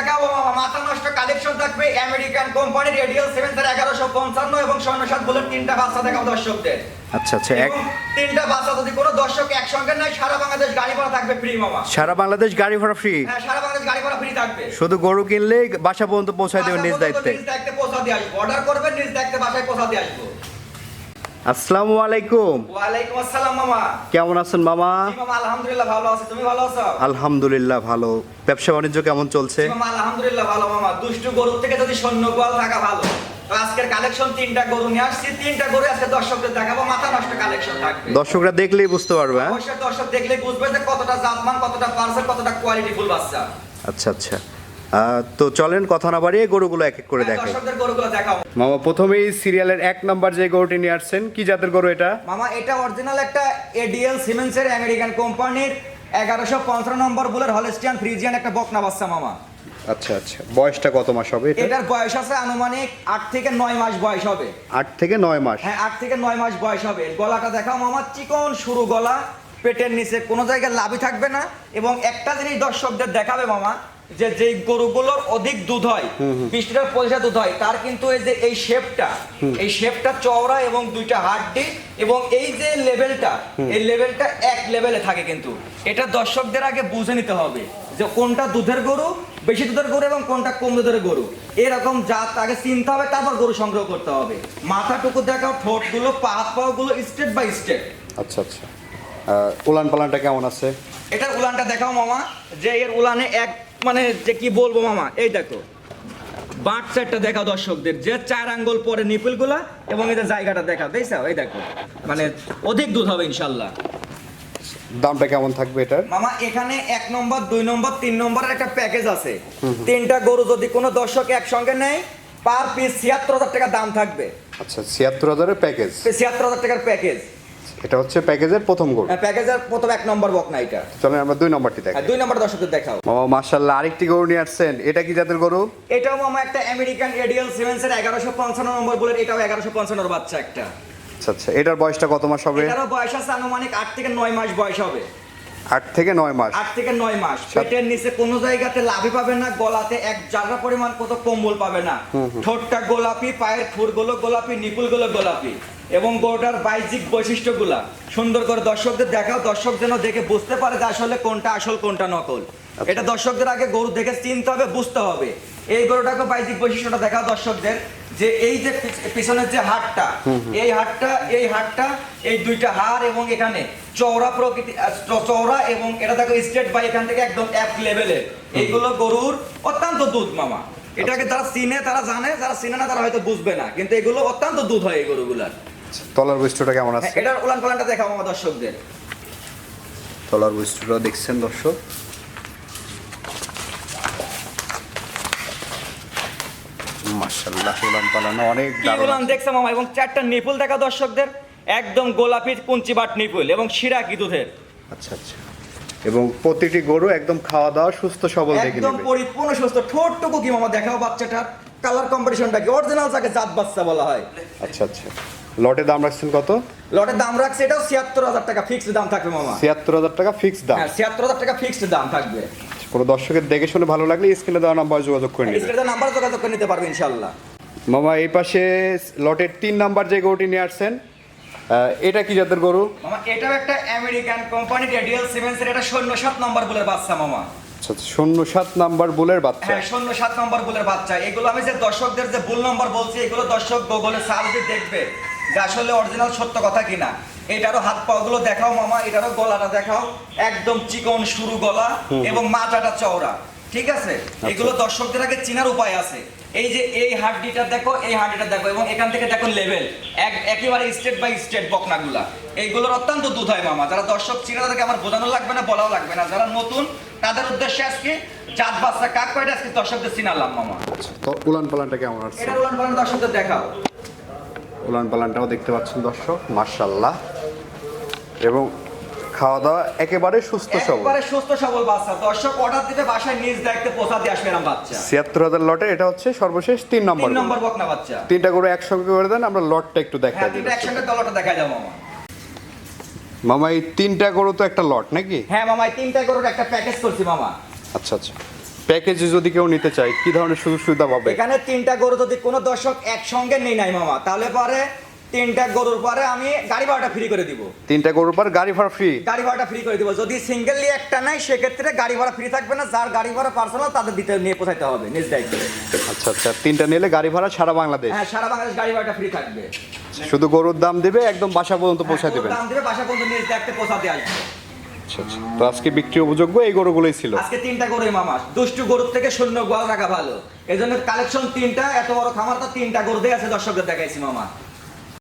দেখাবো মামা মাথা নষ্ট কালেকশন থাকবে আমেরিকান কোম্পানি রেডিয়াল সেভেন এগারোশো পঞ্চান্ন এবং স্বর্ণ সাত বুলেট তিনটা বাচ্চা দেখাবো দর্শকদের। আচ্ছা আচ্ছা এক তিনটা বাচ্চা যদি কোনো দর্শক একসঙ্গে নাই সারা বাংলাদেশ গাড়ি ভাড়া থাকবে ফ্রি মামা। সারা বাংলাদেশ গাড়ি ভাড়া ফ্রি হ্যাঁ সারা বাংলাদেশ গাড়ি ভাড়া ফ্রি থাকবে। শুধু গরু কিনলে বাসা পর্যন্ত পৌঁছায় দেবেন নিজ দায়িত্বে। নিজ দায়িত্বে পৌঁছা দিয়ে আসব। অর্ডার করবেন নিজ দায়িত্বে বাসায় পৌঁছা দিয়ে আসব। আসসালামু আলাইকুম। ওয়ালাইকুম আসসালাম মামা। কেমন আছেন মামা? মামা আলহামদুলিল্লাহ ভালো আছি। তুমি ভালো আছো? আলহামদুলিল্লাহ ভালো। ব্যবসা বাণিজ্য কেমন চলছে? মামা আলহামদুলিল্লাহ ভালো মামা। দুষ্টু গরুর থেকে যদি সৈন্য গোয়াল থাকা ভালো আজকের কালেকশন তিনটা গরু নিয়ে আসছি। তিনটা গরু আজকে দর্শকদের দেখাবো। মাথা নষ্ট কালেকশন থাকবে। দর্শকরা দেখলেই বুঝতে পারবে হ্যাঁ? অবশ্যই দর্শক দেখলে বুঝবে যে কতটা জাতমান কতটা পার্সেল কতটা কোয়ালিটি ফুল বাচ্চা। আচ্ছা আচ্ছা। তো চলেন কথা না বাড়িয়ে গরুগুলো এক এক করে হ্যাঁ, দেখে দর্শকদের গরুগুলো মামা প্রথমেই সিরিয়ালের এক নাম্বার যে গরুটি নিয়ে আসছেন কি জাতের গরু এটা? মামা এটা অরিজিনাল একটা এডিএল সিমেন্সের আমেরিকান কোম্পানির এগারোশো পঞ্চান্ন নম্বর বুলের হলেস্টিয়ান ফ্রিজিয়ান একটা বকনা বাচ্চা মামা। আচ্ছা আচ্ছা। বয়সটা কত মাস হবে এটার বয়স আছে আনুমানিক আট থেকে নয় মাস বয়স হবে। আট থেকে নয় মাস? হ্যাঁ আট থেকে নয় মাস বয়স হবে। গলাটা দেখাও মামা চিকন সরু গলা পেটের নিচে কোনো জায়গায় লাভই থাকবে না। এবং একটা জিনিস দর্শকদের দেখাবে মামা যে যেই গরুগুলোর অধিক দুধ হয় বিশ লিটার পয়সা দুধ হয় তার কিন্তু এই যে এই শেপটা এই শেপটা চওড়া এবং দুইটা হাড্ডি এবং এই যে লেভেলটা এই লেভেলটা এক লেভেলে থাকে কিন্তু। এটা দর্শকদের আগে বুঝে নিতে হবে যে কোনটা দুধের গরু বেশি দুধের গরু এবং কোনটা কম দুধের গরু। এরকম জাত আগে চিনতে হবে তারপর গরু সংগ্রহ করতে হবে। মাথাটুকু দেখাও ঠোঁটগুলো পা পাগুলো স্টেপ বাই স্টেপ আচ্ছা আচ্ছা। উলান পালানটা কেমন আছে? এটার উলানটা দেখাও মামা যে এর উলানে এক মানে যে কি বলব মামা? এই দেখো। বাট চারটা দেখাও দর্শকদের। যে চার আঙ্গুল পরে নিপুলগুলা এবং এদের জায়গাটা দেখাও দেখছ? এই দেখো। মানে অধিক দুধ হবে ইনশাল্লাহ। দামটা কেমন থাকবে এটার? মামা এখানে এক নম্বর দুই নম্বর তিন নম্বরের একটা প্যাকেজ আছে। তিনটা গরু যদি কোনো দর্শক একসঙ্গে নেয় পার পিস ছিয়াত্তর হাজার টাকা দাম থাকবে। আচ্ছা ছিয়াত্তর হাজারের প্যাকেজ ছিয়াত্তর হাজার টাকার প্যাকেজ এটা হচ্ছে প্যাকেজের প্রথম গরু প্যাকেজের প্রথম এক নম্বর বকনা এটা। চলেন আমরা দুই নম্বরটি দেখি আর দুই নম্বর দর্শকদের দেখাও। মামা মাশাআল্লাহ আরেকটি গরু নিয়ে আসছেন। এটা কি জাতের গরু? এটাও মামা একটা আমেরিকান এডিএল সিমেন্সের এগারোশো পঞ্চান্ন নম্বর বলে এটাও 1155 এর বাচ্চা একটা। আচ্ছা আচ্ছা এটার বয়সটা কত মাস হবে? এটার বয়স আছে আনুমানিক 8 থেকে 9 মাস বয়স হবে। আট থেকে নয় মাস। আট থেকে নয় মাস। পেটের নিচে কোনো জায়গাতে লাভই পাবে না গলাতে এক জায়গা পরিমাণ কত কম্বল পাবে না। ঠোঁটটা গোলাপি পায়ের খুরগুলো গোলাপি নিপুলগুলো গোলাপি এবং গরুটার বাইজিক বৈশিষ্ট্যগুলা। সুন্দর করে দর্শকদের দেখাও দর্শক যেন দেখে বুঝতে পারে যে আসলে কোনটা আসল কোনটা নকল। এটা দর্শকদের আগে গরু দেখে চিনতে হবে বুঝতে হবে। এই গরুটাকে বাইজিক বৈশিষ্ট্যটা দেখাও দর্শকদের। যে এই যে পিছনের যে হাটটা এই হাটটা এই হাটটা এই দুইটা হাড় এবং এখানে চওড়া প্রকৃতি চওড়া এবং এটা দেখো স্ট্রেট বাই এখান থেকে একদম এক লেভেলের এইগুলো গরুর অত্যন্ত দুধ মামা। এটাকে যারা চিনে তারা জানে যারা চিনে না তারা হয়তো বুঝবে না। কিন্তু এগুলো অত্যন্ত দুধ হয় এই গরুগুলার। আচ্ছা, তলার বৈশিষ্ট্যটা কেমন আছে? হ্যাঁ, এটার উলান পালানটা দেখাও আমার দর্শকদের। তলার বৈশিষ্ট্যটা দেখছেন দর্শক? মাশাল্লাহ উলান পালানো অনেক দারুণ দেখছে মামা এবং চারটা নিপুল দেখা দর্শকদের একদম গোলাপি কুঞ্চি বাট নিপুল এবং শিরা কি দুধের। আচ্ছা আচ্ছা। এবং প্রতিটি গরু একদম খাওয়া দাওয়া সুস্থ সবল দেখে একদম পরিপূর্ণ সুস্থ ঠোঁটটুকু কি মামা? দেখাও বাচ্চাটার। কালার কম্পিটিশনটা কি? অরিজিনাল যাকে জাত বাচ্চা বলা হয়। আচ্ছা আচ্ছা। লটে দাম রাখছেন কত? লটের দাম রাখছে এটাও ছিয়াত্তর হাজার টাকা ফিক্সড দাম থাকবে মামা। ছিয়াত্তর হাজার টাকা ফিক্সড দাম। হ্যাঁ ছিয়াত্তর হাজার টাকা ফিক্সড দাম থাকবে। কোনো দর্শকের দেখে শুনে ভালো লাগলে স্ক্রিনে দেওয়া নাম্বার যোগাযোগ করে নেবে। স্ক্রিনে নাম্বার যোগাযোগ করে নিতে পারবে ইনশাল্লাহ মামা এই পাশে লটের তিন নাম্বার যে গরুটি নিয়ে আসছেন এটা কি জাতের গরু? মামা এটাও একটা আমেরিকান কোম্পানি রেডিয়াল সিমেন্সের এটা শূন্য সাত নম্বর বুলের বাচ্চা মামা। শূন্য সাত নাম্বার বুলের বাচ্চা। হ্যাঁ শূন্য সাত নম্বর বুলের বাচ্চা। এগুলো আমি যে দর্শকদের যে নম্বর বলছি এগুলো দর্শক গুগলে সার্চ দিয়ে দেখবে যে আসলে অরিজিনাল সত্য কথা কিনা। এটারও হাত পা গুলো দেখাও মামা এটারও গলাটা দেখাও। একদম চিকন সরু গলা এবং মাথাটা চওড়া। ঠিক আছে? এগুলো দর্শকদের আগে চিনার উপায় আছে। এই যে এই হাড্ডিটা দেখো এই হাড্ডিটা দেখো এবং এখান থেকে দেখো লেভেল। এক একেবারে স্টেট বাই স্টেট বকনাগুলা। এইগুলোর অত্যন্ত দুধ হয় মামা। যারা দর্শক চিনে তাদেরকে আমার বোঝানো লাগবে না বলাও লাগবে না। যারা নতুন তাদের উদ্দেশ্যে আজকে জাত বাচ্চা কাক কয়টা আজকে দর্শকদের চিনালাম মামা? আচ্ছা, তো উলান পালানটা কেমন আছে এটা উলান পালান দর্শকদের দেখাও। উলান পালানটাও দেখতে পাচ্ছেন দর্শক মার্শাল্লাহ এবং খাওয়া দাওয়া একেবারে সুস্থ সবল। একবারে সুস্থ সবল বাচ্চা। দর্শক অর্ডার দিতে বাসায় নিজ দায়িত্বে পৌঁছা দিয়ে আসবে এরম বাচ্চা। ছিয়াত্তর হাজার লটে এটা হচ্ছে সর্বশেষ তিন নম্বর তিন। নম্বর বকনা। বাচ্চা। তিনটা গরু একসঙ্গে করে দেন আমরা লটটা একটু দেখাই হ্যাঁ দিই তিনটা একসঙ্গে তলাটা দেখা যাও মামা। মামা এই তিনটা গরু তো একটা লট নাকি? হ্যাঁ মামা এই তিনটা গরুর একটা প্যাকেজ করছি মামা। আচ্ছা আচ্ছা। প্যাকেজে যদি কেউ নিতে চায় কি ধরনের সুযোগ সুবিধা পাবে? এখানে তিনটা গরু যদি কোনো দর্শক একসঙ্গে নেই নাই মামা তাহলে পরে তিনটা গরুর পরে আমি গাড়ি ভাড়াটা ফ্রি করে দিব। তিনটা গরুর পর গাড়ি ভাড়া ফ্রি গাড়ি ভাড়াটা ফ্রি করে দিব। যদি সিঙ্গেলি একটা নাই সেক্ষেত্রে গাড়ি ভাড়া ফ্রি থাকবে না। যার গাড়ি ভাড়া পার্সোনাল তাদের দিতে নিয়ে পৌঁছাইতে হবে নিজ দায়িত্বে। আচ্ছা আচ্ছা। তিনটা নিলে গাড়ি ভাড়া সারা বাংলাদেশ? হ্যাঁ সারা বাংলাদেশ গাড়ি ভাড়াটা ফ্রি থাকবে। শুধু গরুর দাম দিবে একদম বাসা পর্যন্ত পৌঁছে হ্যাঁ, দেবেন? দাম দিবে বাসা পর্যন্ত নিজ দায়িত্বে পৌঁছাতে আসবে। আচ্ছা আচ্ছা। তো আজকে বিক্রি উপযোগ্য এই গরুগুলোই ছিল? আজকে তিনটা গরুই মামা। দুষ্টু গরুর থেকে শূন্য গোয়াল রাখা ভালো। এই জন্য কালেকশন তিনটা এত বড় খামার তো তিনটা গরু দিয়ে আছে দর্শকদের দেখাইছি মামা।